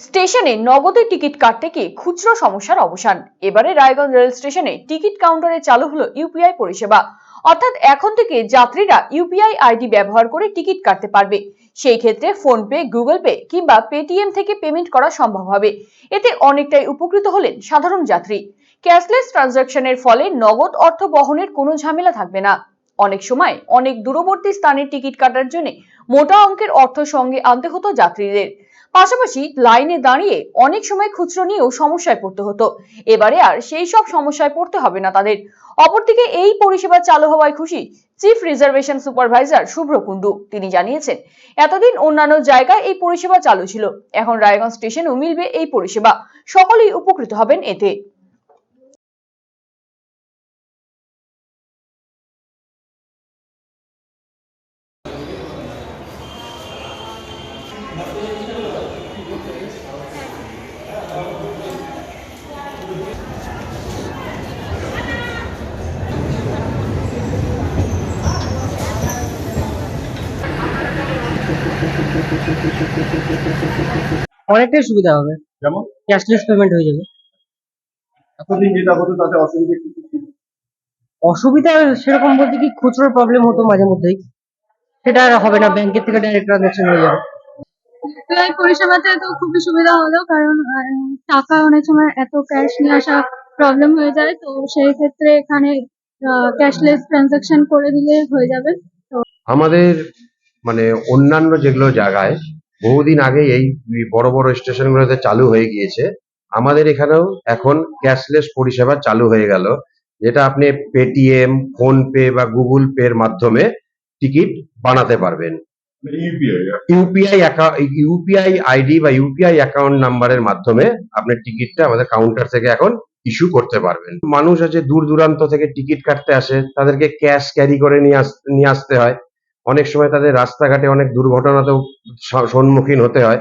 স্টেশনে নগদে টিকিট কাটতে গিয়ে খুচরো সমস্যার অবসান। এবারে রায়গঞ্জ রেল স্টেশনে টিকিট কাউন্টারে চালু হলো ইউপিআই পরিষেবা। অর্থাৎ এখন থেকে যাত্রীরা ইউপিআই আইডি ব্যবহার করে টিকিট কাটতে পারবে। সেই ক্ষেত্রে ফোন পে, গুগল পে কিংবা পেটিএম থেকে পেমেন্ট করা সম্ভব হবে। এতে অনেকটাই উপকৃত হলেন সাধারণ যাত্রী। ক্যাশলেস ট্রানজাকশনের ফলে নগদ অর্থ বহনের কোনো ঝামেলা থাকবে না। অনেক সময় অনেক দূরবর্তী স্থানে টিকিট কাটার জন্য মোটা অঙ্কের অর্থ সঙ্গে আনতে হতো যাত্রীদের। পাশাপাশি লাইনে দাঁড়িয়ে অনেক সময় খুচরো নিয়েও সমস্যায় পড়তে হতো। এবারে আর সেই সব সমস্যায় পড়তে হবে না তাদের। অপরদিকে এই পরিষেবা চালু হওয়ায় খুশি chief reservation supervisor Shubhra Kundu তিনি জানিয়েছেন, এতদিন অন্যান্য জায়গায় এই পরিষেবা চালু ছিল। এখন রায়গঞ্জ স্টেশনেও মিলবে এই পরিষেবা। সকলেই উপকৃত হবেন এতে। অনেকটাই সুবিধা হবে। যেমন? ক্যাশলেস পেমেন্ট হয়ে যাবে। এতদিন যেটা হতো তাতে অসুবিধা কি? অসুবিধা সেরকম বলতে কি খুচরোর প্রবলেম হতো মাঝে মধ্যেই। সেটা আর হবে না ব্যাংকের থেকে ডাইরেক্ট ট্রানজাকশন হয়ে যাবে। ইউপিআই পরিষেবাতে তো খুবই সুবিধা হলো কারণ টাকা অনেক সময় এত ক্যাশ নিয়ে আসা প্রবলেম হয়ে যায় তো সেই ক্ষেত্রে এখানে ক্যাশলেস ট্রানজাকশন করে দিলে হয়ে যাবে। আমাদের মানে অন্যান্য যেগুলো জায়গায় বহুদিন আগে এই বড় বড় স্টেশনগুলোতে চালু হয়ে গিয়েছে। আমাদের এখানেও এখন ক্যাশলেস পরিষেবা চালু হয়ে গেল যেটা আপনি পেটিএম ফোন পে বা গুগল পে এর মাধ্যমে টিকিট বানাতে পারবেন। মানে ইউপিআই ইউপিআই আইডি বা ইউপিআই অ্যাকাউন্ট নাম্বারের মাধ্যমে আপনি টিকিটটা আমাদের কাউন্টার থেকে এখন ইস্যু করতে পারবেন। মানুষ আছে দূর দূরান্ত থেকে টিকিট কাটতে আসে তাদেরকে ক্যাশ ক্যারি করে নিয়ে আসতে হয়। অনেক সময় তাদের রাস্তাঘাটে অনেক দুর্ঘটনাতেও সম্মুখীন হতে হয়।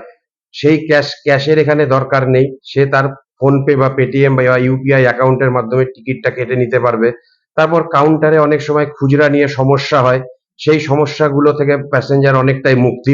সেই ক্যাশ, ক্যাশের এখানে দরকার নেই। সে তার ফোনপে বা পেটিএম বা ইউপিআই অ্যাকাউন্টের মাধ্যমে টিকিটটা কেটে নিতে পারবে। তারপর কাউন্টারে অনেক সময় খুচরা নিয়ে সমস্যা হয়। সেই সমস্যাগুলো থেকে প্যাসেঞ্জার অনেকটাই মুক্তি